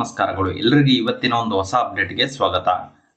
ನಮಸ್ಕಾರಗಳು. ಎಲ್ಲರಿಗೂ ಇವತ್ತಿನ ಒಂದು ಹೊಸ ಅಪ್ಡೇಟ್ಗೆ ಸ್ವಾಗತ.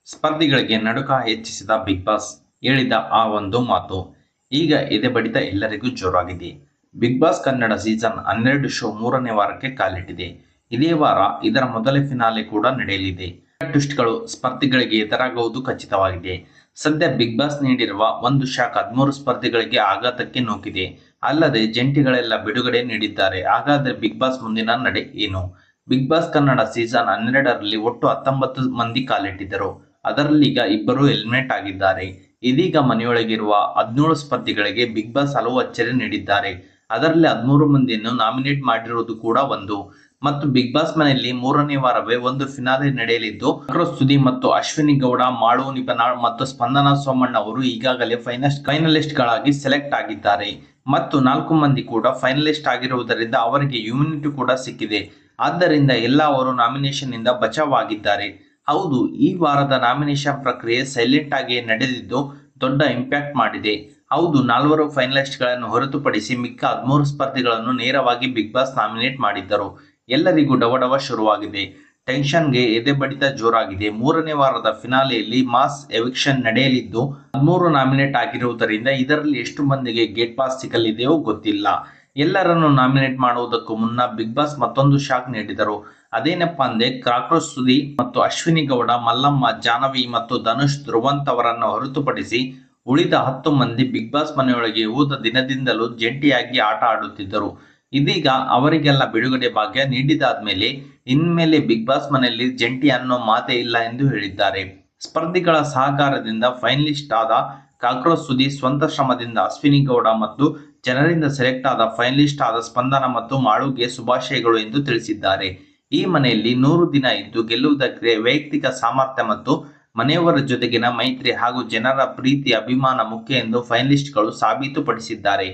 ಸ್ಪರ್ಧಿಗಳಿಗೆ ನಡುಕ ಹೆಚ್ಚಿಸಿದ ಬಿಗ್ ಬಾಸ್ ಹೇಳಿದ ಆ ಒಂದು ಮಾತು. ಈಗ ಎದೆ ಬಡಿತ ಎಲ್ಲರಿಗೂ ಜೋರಾಗಿದೆ. ಬಿಗ್ ಬಾಸ್ ಕನ್ನಡ ಸೀಸನ್ ಹನ್ನೆರಡು ಶೋ ಮೂರನೇ ವಾರಕ್ಕೆ ಕಾಲಿಟ್ಟಿದೆ. ಇದೇ ವಾರ ಇದರ ಮೊದಲ ಫಿನಾಲೆ ಕೂಡ ನಡೆಯಲಿದೆ. ಟ್ವಿಸ್ಟ್ಗಳು ಸ್ಪರ್ಧಿಗಳಿಗೆ ಎದುರಾಗುವುದು ಖಚಿತವಾಗಿದೆ. ಸದ್ಯ ಬಿಗ್ ಬಾಸ್ ನೀಡಿರುವ ಒಂದು ಶಾಖ ಹದಿಮೂರು ಸ್ಪರ್ಧಿಗಳಿಗೆ ಆಘಾತಕ್ಕೆ ನೂಕಿದೆ. ಅಲ್ಲದೆ ಜಂಟಿಗಳೆಲ್ಲ ಬಿಡುಗಡೆ ನೀಡಿದ್ದಾರೆ. ಹಾಗಾದ್ರೆ ಬಿಗ್ ಬಾಸ್ ಮುಂದಿನ ನಡೆ ಏನು? ಬಿಗ್ ಬಾಸ್ ಕನ್ನಡ ಸೀಸನ್ ಹನ್ನೆರಡರಲ್ಲಿ ಒಟ್ಟು ಹತ್ತೊಂಬತ್ತು ಮಂದಿ ಕಾಲಿಟ್ಟಿದ್ದರು. ಅದರಲ್ಲೀಗ ಇಬ್ಬರು ಎಲಿಮಿನೇಟ್ ಆಗಿದ್ದಾರೆ. ಇದೀಗ ಮನೆಯೊಳಗಿರುವ ಹದಿನೇಳು ಸ್ಪರ್ಧಿಗಳಿಗೆ ಬಿಗ್ ಬಾಸ್ ಹಲವು ಅಚ್ಚರಿ ನೀಡಿದ್ದಾರೆ. ಅದರಲ್ಲಿ ಹದಿಮೂರು ಮಂದಿಯನ್ನು ನಾಮಿನೇಟ್ ಮಾಡಿರುವುದು ಕೂಡ ಒಂದು. ಮತ್ತು ಬಿಗ್ ಬಾಸ್ ಮನೆಯಲ್ಲಿ ಮೂರನೇ ವಾರವೇ ಒಂದು ಫಿನಾಲೆ ನಡೆಯಲಿದ್ದು ಅಕ್ರೋಸ್ ಸುದಿ ಮತ್ತು ಅಶ್ವಿನಿ ಗೌಡ, ಮಾಳು ನಿಪನಾಳ್ ಮತ್ತು ಸ್ಪಂದನ ಸೋಮಣ್ಣ ಅವರು ಈಗಾಗಲೇ ಫೈನಲಿಸ್ಟ್ ಫೈನಲಿಸ್ಟ್ ಗಳಾಗಿ ಸೆಲೆಕ್ಟ್ ಆಗಿದ್ದಾರೆ. ಮತ್ತು ನಾಲ್ಕು ಮಂದಿ ಕೂಡ ಫೈನಲಿಸ್ಟ್ ಆಗಿರುವುದರಿಂದ ಅವರಿಗೆ ಇಮ್ಯುನಿಟಿ ಕೂಡ ಸಿಕ್ಕಿದೆ. ಆದ್ದರಿಂದ ಎಲ್ಲ ಅವರು ನಾಮಿನೇಷನ್ ಇಂದ ಬಚಾವಾಗಿದ್ದಾರೆ. ಹೌದು, ಈ ವಾರದ ನಾಮಿನೇಷನ್ ಪ್ರಕ್ರಿಯೆ ಸೈಲೆಂಟ್ ಆಗಿ ನಡೆದಿದ್ದು ದೊಡ್ಡ ಇಂಪ್ಯಾಕ್ಟ್ ಮಾಡಿದೆ. ಹೌದು, ನಾಲ್ವರು ಫೈನಲಿಸ್ಟ್ಗಳನ್ನು ಹೊರತುಪಡಿಸಿ ಮಿಕ್ಕ ಹದಿಮೂರು ಸ್ಪರ್ಧಿಗಳನ್ನು ನೇರವಾಗಿ ಬಿಗ್ ಬಾಸ್ ನಾಮಿನೇಟ್ ಮಾಡಿದ್ದರು. ಎಲ್ಲರಿಗೂ ಡವಡವ ಶುರುವಾಗಿದೆ. ಟೆನ್ಷನ್ಗೆ ಎದೆ ಬಡಿತ ಜೋರಾಗಿದೆ. ಮೂರನೇ ವಾರದ ಫಿನಾಲೆಯಲ್ಲಿ ಮಾಸ್ ಎವಿಕ್ಷನ್ ನಡೆಯಲಿದ್ದು, ಹದಿಮೂರು ನಾಮಿನೇಟ್ ಆಗಿರುವುದರಿಂದ ಇದರಲ್ಲಿ ಎಷ್ಟು ಮಂದಿಗೆ ಗೇಟ್ ಪಾಸ್ ಸಿಗಲಿದೆಯೋ ಗೊತ್ತಿಲ್ಲ. ಎಲ್ಲರನ್ನು ನಾಮಿನೇಟ್ ಮಾಡುವುದಕ್ಕೂ ಮುನ್ನ ಬಿಗ್ ಬಾಸ್ ಮತ್ತೊಂದು ಶಾಕ್ ನೀಡಿದರು. ಅದೇನಪ್ಪ ಅಂದ್ರೆ ಕಾಕ್ರೋಚ್ ಸುದಿ ಮತ್ತು ಅಶ್ವಿನಿ ಗೌಡ, ಮಲ್ಲಮ್ಮ ಜಾನವಿ ಮತ್ತು ಧನುಷ್ ಧ್ರುವಂತ್ ಅವರನ್ನು ಹೊರತುಪಡಿಸಿ ಉಳಿದ ಹತ್ತು ಮಂದಿ ಬಿಗ್ ಬಾಸ್ ಮನೆಯೊಳಗೆ ಹೋದ ದಿನದಿಂದಲೂ ಜಂಟಿಯಾಗಿ ಆಟ ಆಡುತ್ತಿದ್ದರು. ಇದೀಗ ಅವರಿಗೆಲ್ಲ ಬಿಡುಗಡೆ ಭಾಗ್ಯ ನೀಡಿದಾದ್ಮೇಲೆ ಇನ್ಮೇಲೆ ಬಿಗ್ ಬಾಸ್ ಮನೆಯಲ್ಲಿ ಜಂಟಿ ಅನ್ನೋ ಮಾತೇ ಇಲ್ಲ ಎಂದು ಹೇಳಿದ್ದಾರೆ. ಸ್ಪರ್ಧಿಗಳ ಸಹಕಾರದಿಂದ ಫೈನಲಿಸ್ಟ್ ಆದ ಕಾಕ್ರೋಚ್ ಸುದಿ ಸ್ವಂತ ಶ್ರಮದಿಂದ ಅಶ್ವಿನಿ ಗೌಡ ಮತ್ತು ಜನರಿಂದ ಸೆಲೆಕ್ಟ್ ಆದ ಫೈನಲಿಸ್ಟ್ ಆದ ಸ್ಪಂದನ ಮತ್ತು ಮಾಳುಗೆ ಶುಭಾಶಯಗಳು ಎಂದು ತಿಳಿಸಿದ್ದಾರೆ. ಈ ಮನೆಯಲ್ಲಿ ನೂರು ದಿನ ಇದ್ದು ಗೆಲ್ಲುವುದಕ್ಕೆ ವೈಯಕ್ತಿಕ ಸಾಮರ್ಥ್ಯ ಮತ್ತು ಮನೆಯವರ ಜೊತೆಗಿನ ಮೈತ್ರಿ ಹಾಗೂ ಜನರ ಪ್ರೀತಿ, ಅಭಿಮಾನ ಮುಖ್ಯ ಎಂದು ಫೈನಲಿಸ್ಟ್ಗಳು ಸಾಬೀತುಪಡಿಸಿದ್ದಾರೆ.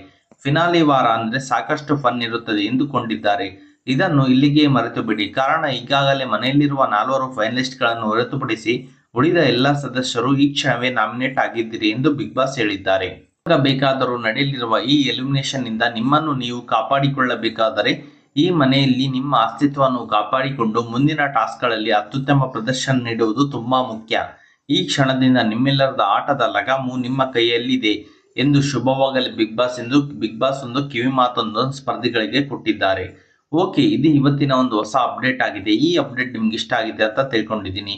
ಫಿನಾಲೆ ವಾರ ಅಂದ್ರೆ ಸಾಕಷ್ಟು ಫನ್ ಇರುತ್ತದೆ ಎಂದುಕೊಂಡಿದ್ದಾರೆ. ಇದನ್ನು ಇಲ್ಲಿಗೆ ಮರೆತು ಬಿಡಿ ಕಾರಣ, ಈಗಾಗಲೇ ಮನೆಯಲ್ಲಿರುವ ನಾಲ್ವರು ಫೈನಲಿಸ್ಟ್ಗಳನ್ನು ಹೊರತುಪಡಿಸಿ ಉಳಿದ ಎಲ್ಲ ಸದಸ್ಯರು ಈ ಕ್ಷಣವೇ ನಾಮಿನೇಟ್ ಆಗಿದ್ದೀರಿ ಎಂದು ಬಿಗ್ ಬಾಸ್ ಹೇಳಿದ್ದಾರೆ. ಯಾವಾಗ ಬೇಕಾದರೂ ನಡೆಯಲಿರುವ ಈ ಎಲಿಮಿನೇಷನ್ನಿಂದ ನಿಮ್ಮನ್ನು ನೀವು ಕಾಪಾಡಿಕೊಳ್ಳಬೇಕಾದರೆ ಈ ಮನೆಯಲ್ಲಿ ನಿಮ್ಮ ಅಸ್ತಿತ್ವವನ್ನು ಕಾಪಾಡಿಕೊಂಡು ಮುಂದಿನ ಟಾಸ್ಕ್ಗಳಲ್ಲಿ ಅತ್ಯುತ್ತಮ ಪ್ರದರ್ಶನ ನೀಡುವುದು ತುಂಬಾ ಮುಖ್ಯ. ಈ ಕ್ಷಣದಿಂದ ನಿಮ್ಮೆಲ್ಲರದ ಆಟದ ಲಗಾಮು ನಿಮ್ಮ ಕೈಯಲ್ಲಿದೆ ಎಂದು ಶುಭವಾಗಲಿ ಬಿಗ್ ಬಾಸ್ ಎಂದು ಬಿಗ್ ಬಾಸ್ ಒಂದು ಕಿವಿ ಮಾತೊಂದು ಸ್ಪರ್ಧಿಗಳಿಗೆ ಕೊಟ್ಟಿದ್ದಾರೆ. ಓಕೆ, ಇದು ಇವತ್ತಿನ ಒಂದು ಹೊಸ ಅಪ್ಡೇಟ್ ಆಗಿದೆ. ಈ ಅಪ್ಡೇಟ್ ನಿಮ್ಗೆ ಇಷ್ಟ ಆಗಿದೆ ಅಂತ ತಿಳ್ಕೊಂಡಿದ್ದೀನಿ.